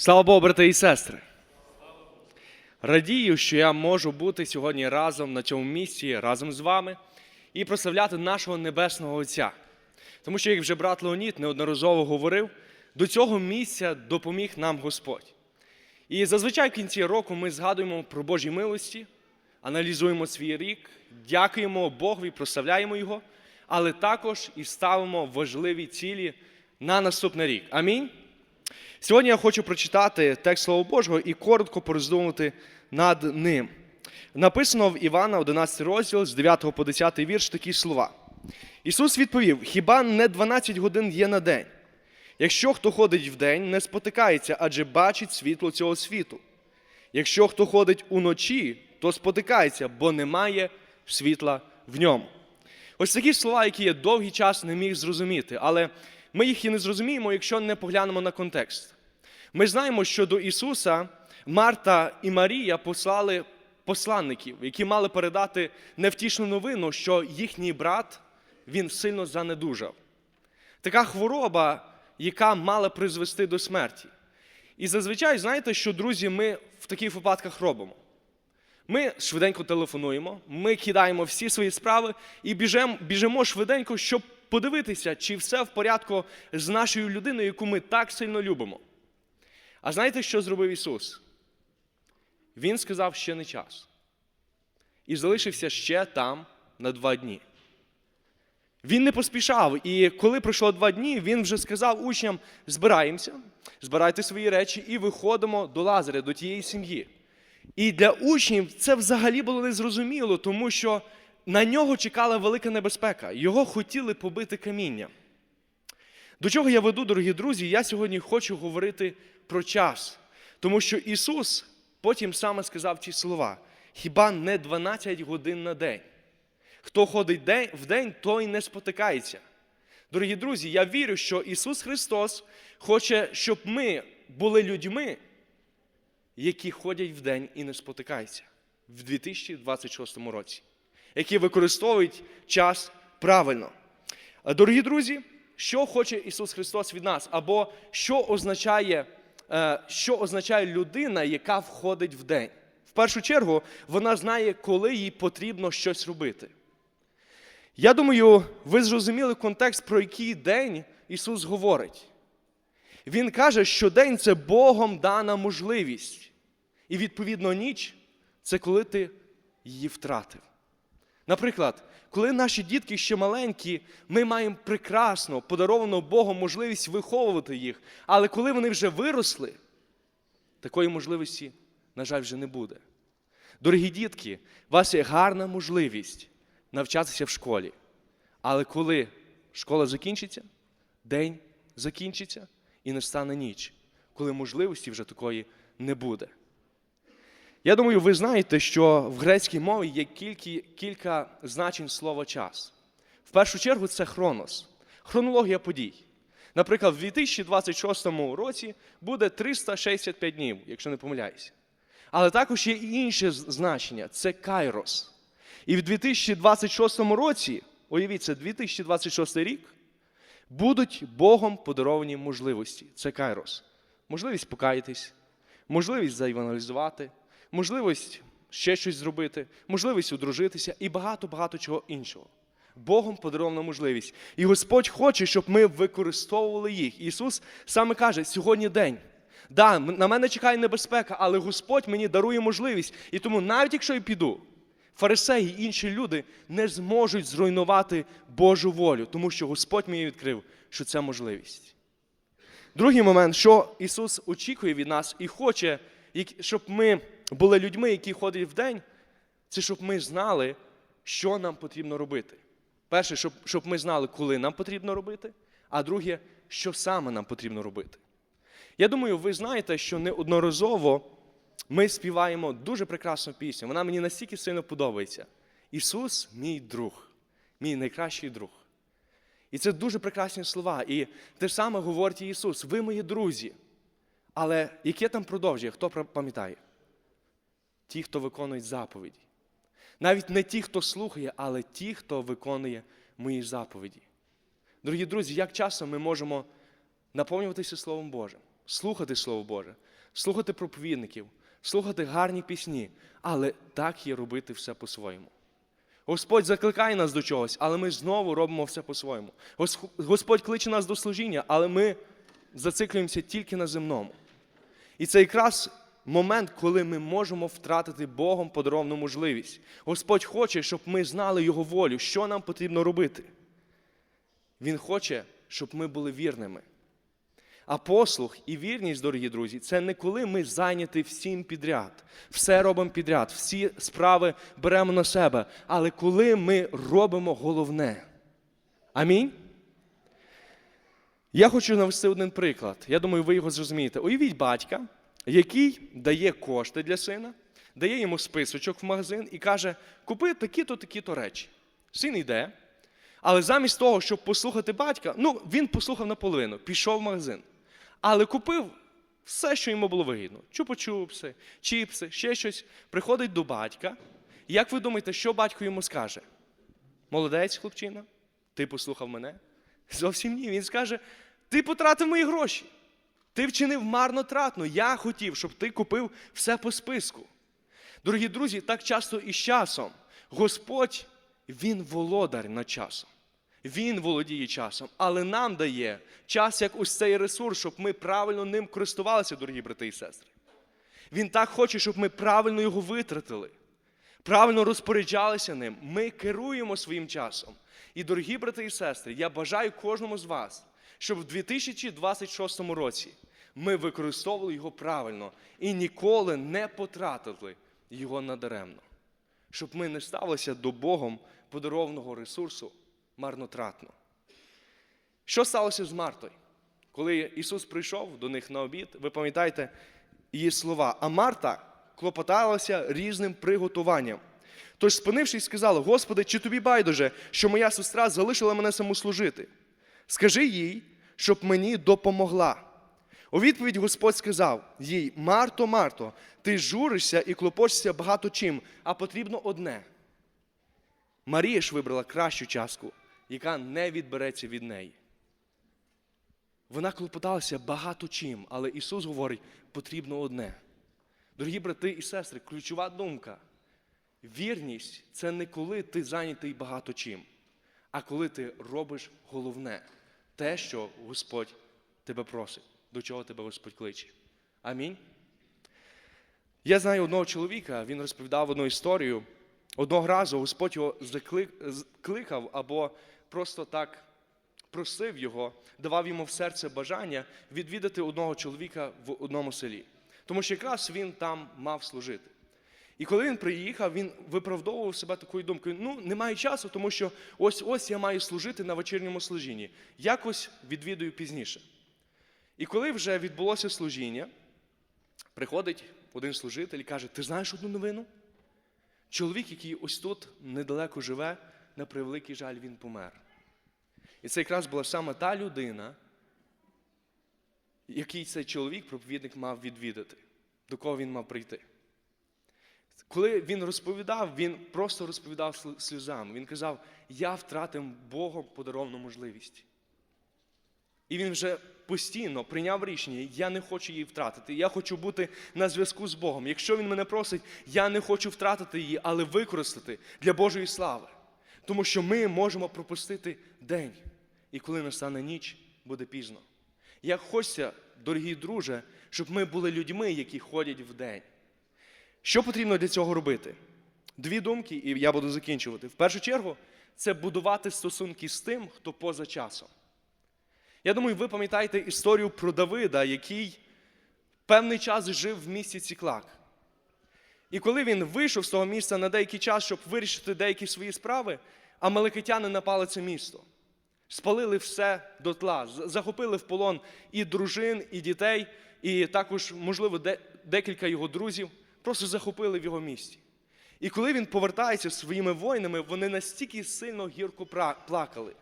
Слава Богу, брати і сестри. Радію, що я можу бути сьогодні разом на цьому місці, разом з вами і прославляти нашого Небесного Отця. Тому що, як вже брат Леонід неодноразово говорив, до цього місця допоміг нам Господь. І зазвичай в кінці року ми згадуємо про Божі милості, аналізуємо свій рік, дякуємо Богові, прославляємо Його, але також і ставимо важливі цілі на наступний рік. Амінь. Сьогодні я хочу прочитати текст Слова Божого і коротко пороздумувати над ним. Написано в Івана 11 розділ з 9 по 10 вірш такі слова. Ісус відповів: Хіба не 12 годин є на день? Якщо хто ходить вдень, не спотикається, адже бачить світло цього світу. Якщо хто ходить уночі, то спотикається, бо немає світла в ньому. Ось такі слова, які я довгий час не міг зрозуміти, але ми їх і не зрозуміємо, якщо не поглянемо на контекст. Ми знаємо, що до Ісуса Марта і Марія послали посланників, які мали передати невтішну новину, що їхній брат він сильно занедужав. Така хвороба, яка мала призвести до смерті. І зазвичай, знаєте, що, друзі, ми в таких випадках робимо. Ми швиденько телефонуємо, ми кидаємо всі свої справи і біжемо, біжимо швиденько, щоб подивитися, чи все в порядку з нашою людиною, яку ми так сильно любимо. А знаєте, що зробив Ісус? Він сказав, ще не час. І залишився ще там на два дні. Він не поспішав, і коли пройшло два дні, він вже сказав учням: збираємося, збирайте свої речі і виходимо до Лазаря, до тієї сім'ї. І для учнів це взагалі було незрозуміло, тому що на нього чекала велика небезпека. Його хотіли побити камінням. До чого я веду, дорогі друзі, я сьогодні хочу говорити про час. Тому що Ісус потім саме сказав ці слова: хіба не 12 годин на день? Хто ходить в день, той не спотикається. Дорогі друзі, я вірю, що Ісус Христос хоче, щоб ми були людьми, які ходять в день і не спотикаються в 2026 році, які використовують час правильно. Дорогі друзі, що хоче Ісус Христос від нас? Або що означає, е, що означає людина, яка входить в день? В першу чергу, вона знає, коли їй потрібно щось робити. Я думаю, ви зрозуміли контекст, про який день Ісус говорить. Він каже, що день це Богом дана можливість. І відповідно ніч це коли ти її втратив. Наприклад, коли наші дітки ще маленькі, ми маємо прекрасно подаровану Богом можливість виховувати їх. Але коли вони вже виросли, такої можливості, на жаль, вже не буде. Дорогі дітки, у вас є гарна можливість навчатися в школі. Але коли школа закінчиться, день закінчиться і настане ніч, коли можливості вже такої не буде. Я думаю, ви знаєте, що в грецькій мові є кілька, кілька значень слова час. В першу чергу це хронос, хронологія подій. Наприклад, в 2026 році буде 365 днів, якщо не помиляюся. Але також є і інше значення це кайрос. І в 2026 році, уявіть, це 2026 рік, будуть Богом подаровані можливості. Це кайрос. Можливість покаятись, можливість заіваналізувати, можливість ще щось зробити, можливість одружитися і багато-багато чого іншого. Богом подарована можливість. І Господь хоче, щоб ми використовували їх. Ісус саме каже, сьогодні день. Да, на мене чекає небезпека, але Господь мені дарує можливість. І тому, навіть якщо я піду, фарисеї і інші люди не зможуть зруйнувати Божу волю, тому що Господь мені відкрив, що це можливість. Другий момент, що Ісус очікує від нас і хоче, щоб ми були людьми, які ходять в день, це щоб ми знали, що нам потрібно робити. Перше, щоб, щоб ми знали, коли нам потрібно робити, а друге, що саме нам потрібно робити. Я думаю, ви знаєте, що неодноразово ми співаємо дуже прекрасну пісню. Вона мені настільки сильно подобається. Ісус, мій друг, мій найкращий друг. І це дуже прекрасні слова. І те саме говорить Ісус: ви мої друзі. Але яке там продовжує, хто пам'ятає? Ті, хто виконують заповіді. Навіть не ті, хто слухає, але ті, хто виконує мої заповіді. Дорогі друзі, як часто ми можемо наповнюватися Словом Божим, слухати Слово Боже, слухати проповідників, слухати гарні пісні, але так є робити все по-своєму. Господь закликає нас до чогось, але ми знову робимо все по-своєму. Господь кличе нас до служіння, але ми зациклюємося тільки на земному. І це якраз момент, коли ми можемо втратити Богом подаровану можливість. Господь хоче, щоб ми знали Його волю, що нам потрібно робити. Він хоче, щоб ми були вірними. А послух і вірність, дорогі друзі, це не коли ми зайняті всім підряд, все робимо підряд, всі справи беремо на себе, але коли ми робимо головне. Амінь. Я хочу навести один приклад. Я думаю, ви його зрозумієте. Уявіть батька, який дає кошти для сина, дає йому списочок в магазин і каже: купи такі-то, такі-то речі. Син йде, але замість того, щоб послухати батька, ну він послухав наполовину, пішов в магазин, але купив все, що йому було вигідно: чупа-чупси, чіпси, ще щось. Приходить до батька. Як ви думаєте, що батько йому скаже? Молодець, хлопчина, ти послухав мене? Зовсім ні. Він скаже: ти потратив мої гроші. Ти вчинив марнотратно. Я хотів, щоб ти купив все по списку. Дорогі друзі, так часто і з часом. Господь, Він володар над часом. Він володіє часом, але нам дає час як ось цей ресурс, щоб ми правильно ним користувалися, дорогі брати і сестри. Він так хоче, щоб ми правильно його витратили, правильно розпоряджалися ним. Ми керуємо своїм часом. І, дорогі брати і сестри, я бажаю кожному з вас, щоб в 2026 році ми використовували його правильно і ніколи не потратили його надаремно. Щоб ми не ставилися до Богом подарованого ресурсу марнотратно. Що сталося з Мартою? Коли Ісус прийшов до них на обід, ви пам'ятаєте її слова. А Марта клопоталася різним приготуванням. Тож, спинившись, сказала: Господи, чи тобі байдуже, що моя сестра залишила мене саму служити? Скажи їй, щоб мені допомогла. У відповідь Господь сказав їй: Марто, Марто, ти журишся і клопочешся багато чим, а потрібно одне. Марія ж вибрала кращу частку, яка не відбереться від неї. Вона клопоталася багато чим, але Ісус говорить, потрібно одне. Дорогі брати і сестри, ключова думка. Вірність це не коли ти зайнятий багато чим, а коли ти робиш головне те, що Господь тебе просить, до чого тебе Господь кличе. Амінь. Я знаю одного чоловіка, він розповідав одну історію. Одного разу Господь його закликав або просто так просив його, давав йому в серце бажання відвідати одного чоловіка в одному селі. Тому що якраз він там мав служити. І коли він приїхав, він виправдовував себе такою думкою: ну, немає часу, тому що ось ось я маю служити на вечірньому служінні. Якось відвідую пізніше. І коли вже відбулося служіння, приходить один служитель і каже: Ти знаєш одну новину? Чоловік, який ось тут недалеко живе, на превеликий жаль, він помер. І це якраз була саме та людина, який цей чоловік, проповідник, мав відвідати, до кого він мав прийти. Коли він розповідав, він просто розповідав сль- сльозами. Він казав: Я втратив Богом подаровану можливість. І він вже постійно прийняв рішення, я не хочу її втратити. Я хочу бути на зв'язку з Богом. Якщо він мене просить, я не хочу втратити її, але використати для Божої слави. Тому що ми можемо пропустити день. І коли настане ніч, буде пізно. Як хочеться, дорогі друже, щоб ми були людьми, які ходять в день. Що потрібно для цього робити? Дві думки, і я буду закінчувати. В першу чергу, це будувати стосунки з тим, хто поза часом. Я думаю, ви пам'ятаєте історію про Давида, який певний час жив в місті Ціклак. І коли він вийшов з того місця на деякий час, щоб вирішити деякі свої справи, амаликитяни напали це місто. Спалили все дотла, з- захопили в полон і дружин, і дітей, і також, можливо, де- декілька його друзів, просто захопили в його місті. І коли він повертається своїми воїнами, вони настільки сильно гірко плакали,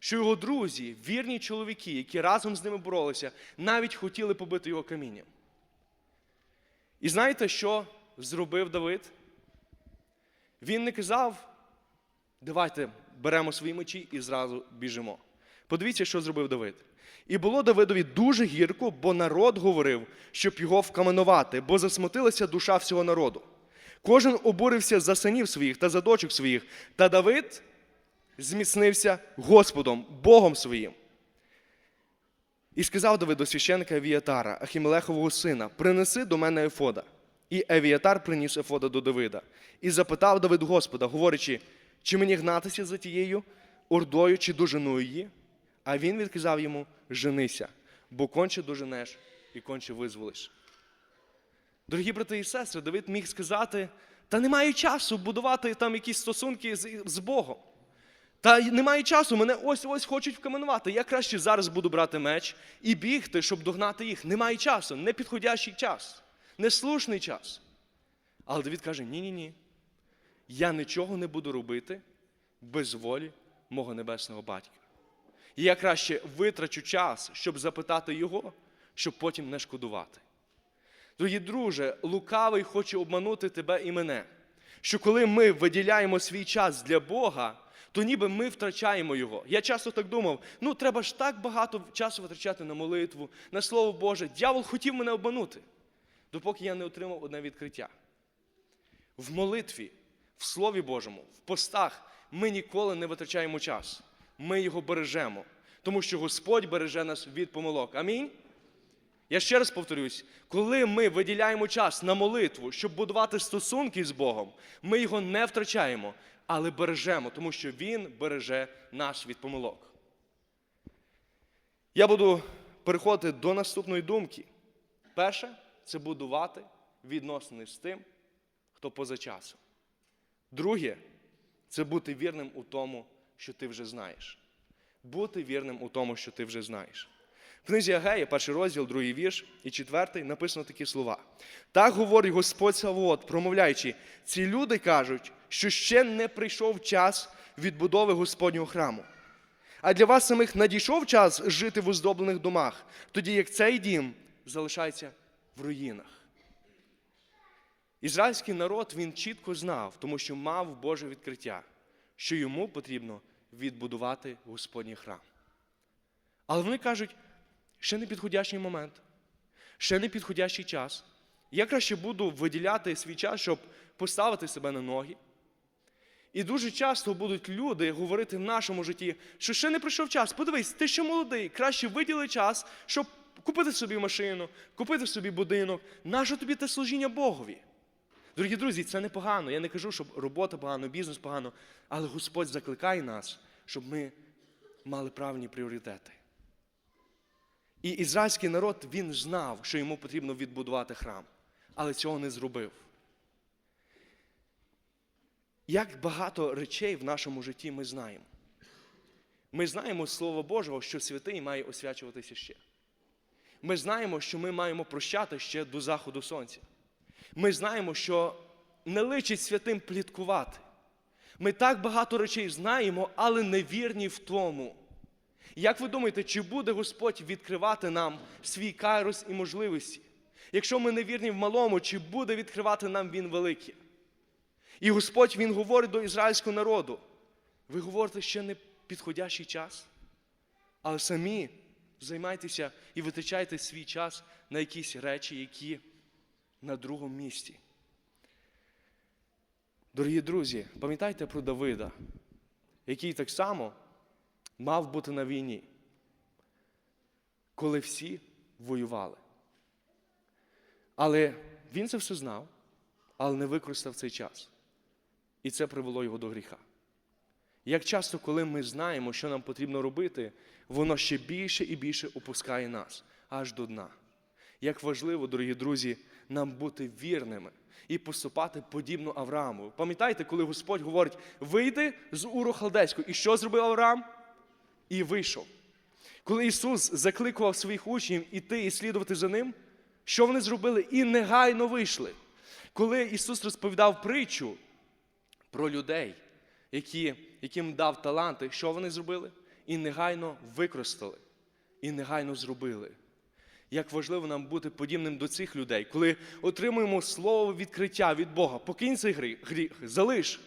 що його друзі, вірні чоловіки, які разом з ними боролися, навіть хотіли побити його камінням. І знаєте, що зробив Давид? Він не казав, давайте беремо свої мечі і зразу біжимо. Подивіться, що зробив Давид. І було Давидові дуже гірко, бо народ говорив, щоб його вкаменувати, бо засмутилася душа всього народу. Кожен обурився за синів своїх та за дочок своїх, та Давид зміцнився Господом, Богом своїм. І сказав Давид до священника Евіатара, Ахімелехового сина, принеси до мене Ефода. І Евіатар приніс Ефода до Давида. І запитав Давид Господа, говорячи, чи мені гнатися за тією ордою, чи дожену її? А він відказав йому: женися, бо конче доженеш і конче визволиш. Дорогі брати і сестри, Давид міг сказати: та немає часу будувати там якісь стосунки з, з Богом. Та немає часу, мене ось ось хочуть вкаменувати. Я краще зараз буду брати меч і бігти, щоб догнати їх. Немає часу, непідходящий час, неслушний час. Але Давид каже: ні-ні ні. Я нічого не буду робити без волі мого небесного батька. І я краще витрачу час, щоб запитати його, щоб потім не шкодувати. Дорогі друже, лукавий хоче обманути тебе і мене, що коли ми виділяємо свій час для Бога, то ніби ми втрачаємо його. Я часто так думав: ну треба ж так багато часу витрачати на молитву, на Слово Боже. Дьявол хотів мене обманути, допоки я не отримав одне відкриття. В молитві, в Слові Божому, в постах ми ніколи не витрачаємо час. Ми його бережемо, тому що Господь береже нас від помилок. Амінь. Я ще раз повторюсь, коли ми виділяємо час на молитву, щоб будувати стосунки з Богом, ми його не втрачаємо, але бережемо, тому що Він береже нас від помилок. Я буду переходити до наступної думки. Перше це будувати відносини з тим, хто поза часом. Друге це бути вірним у тому, що ти вже знаєш. Бути вірним у тому, що ти вже знаєш. В книзі Агея, перший розділ, другий вірш і четвертий написано такі слова. Так говорить Господь Савоот, промовляючи, ці люди кажуть, що ще не прийшов час відбудови Господнього храму. А для вас самих надійшов час жити в оздоблених домах, тоді як цей дім залишається в руїнах. Ізраїльський народ він чітко знав, тому що мав Боже відкриття, що йому потрібно відбудувати Господній храм. Але вони кажуть, ще не підходящий момент, ще не підходящий час. Я краще буду виділяти свій час, щоб поставити себе на ноги. І дуже часто будуть люди говорити в нашому житті, що ще не прийшов час. Подивись, ти ще молодий, краще виділи час, щоб купити собі машину, купити собі будинок. Нащо тобі те служіння Богові? Дорогі друзі, це непогано. Я не кажу, щоб робота погано, бізнес погано, але Господь закликає нас, щоб ми мали правильні пріоритети. І ізраїльський народ він знав, що йому потрібно відбудувати храм, але цього не зробив. Як багато речей в нашому житті ми знаємо. Ми знаємо з Слова Божого, що святий має освячуватися ще. Ми знаємо, що ми маємо прощати ще до заходу сонця. Ми знаємо, що не личить святим пліткувати. Ми так багато речей знаємо, але не вірні в тому. Як ви думаєте, чи буде Господь відкривати нам свій кайрос і можливості? Якщо ми не вірні в малому, чи буде відкривати нам Він велике? І Господь Він говорить до ізраїльського народу. Ви говорите, ще не підходящий час, але самі займайтеся і витрачайте свій час на якісь речі, які на другому місці. Дорогі друзі, пам'ятайте про Давида, який так само мав бути на війні, коли всі воювали. Але він це все знав, але не використав цей час. І це привело його до гріха. Як часто, коли ми знаємо, що нам потрібно робити, воно ще більше і більше опускає нас аж до дна. Як важливо, дорогі друзі, нам бути вірними і поступати подібно Аврааму. Пам'ятаєте, коли Господь говорить: вийди з Уру Халдейського. І що зробив Авраам? І вийшов. Коли Ісус закликував своїх учнів іти і слідувати за ним, що вони зробили? І негайно вийшли. Коли Ісус розповідав притчу про людей, які, яким дав таланти, що вони зробили? І негайно використали, і негайно зробили. Як важливо нам бути подібним до цих людей, коли отримуємо слово відкриття від Бога, покинь цей гріх, залиш.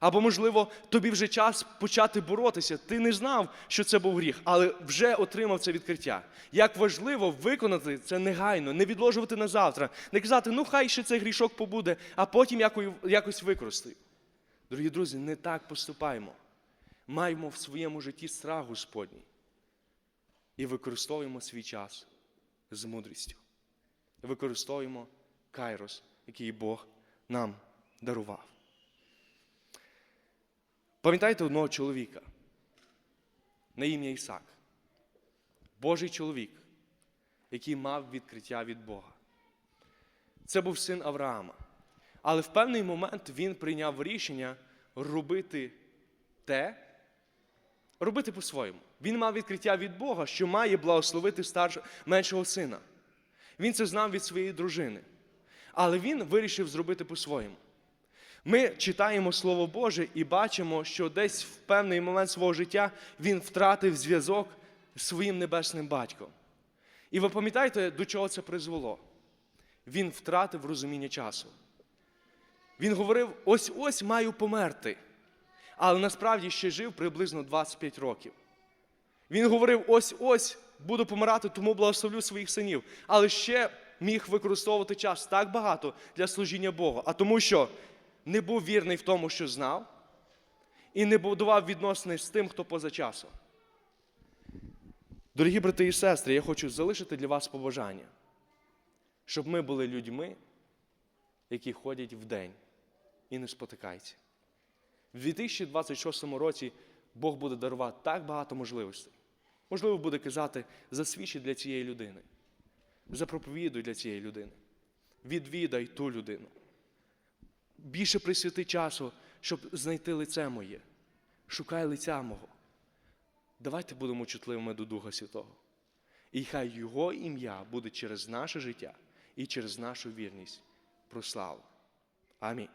Або, можливо, тобі вже час почати боротися. Ти не знав, що це був гріх, але вже отримав це відкриття. Як важливо виконати це негайно, не відложувати на завтра, не казати, ну хай ще цей грішок побуде, а потім яко- якось використаю. Дорогі друзі, не так поступаємо. Маємо в своєму житті страх Господній і використовуємо свій час з мудрістю. Використовуємо кайрос, який Бог нам дарував. Пам'ятаєте одного чоловіка на ім'я Ісак? Божий чоловік, який мав відкриття від Бога. Це був син Авраама. Але в певний момент він прийняв рішення робити те, робити по-своєму. Він мав відкриття від Бога, що має благословити старшого, меншого сина. Він це знав від своєї дружини. Але він вирішив зробити по-своєму. Ми читаємо Слово Боже і бачимо, що десь в певний момент свого життя він втратив зв'язок з своїм небесним батьком. І ви пам'ятаєте, до чого це призвело? Він втратив розуміння часу. Він говорив: ось ось маю померти. Але насправді ще жив приблизно 25 років. Він говорив: ось ось буду помирати, тому благословлю своїх синів. Але ще міг використовувати час так багато для служіння Богу. А тому що не був вірний в тому, що знав, і не будував відносини з тим, хто поза часом. Дорогі брати і сестри, я хочу залишити для вас побажання, щоб ми були людьми, які ходять в день і не спотикаються. В 2026 році Бог буде дарувати так багато можливостей. Можливо, буде казати, засвідчи для цієї людини, запроповідуй для цієї людини, відвідай ту людину. Більше присвяти часу, щоб знайти лице моє. Шукай лиця мого. Давайте будемо чутливими до Духа Святого. І хай Його ім'я буде через наше життя і через нашу вірність прославу. Амінь.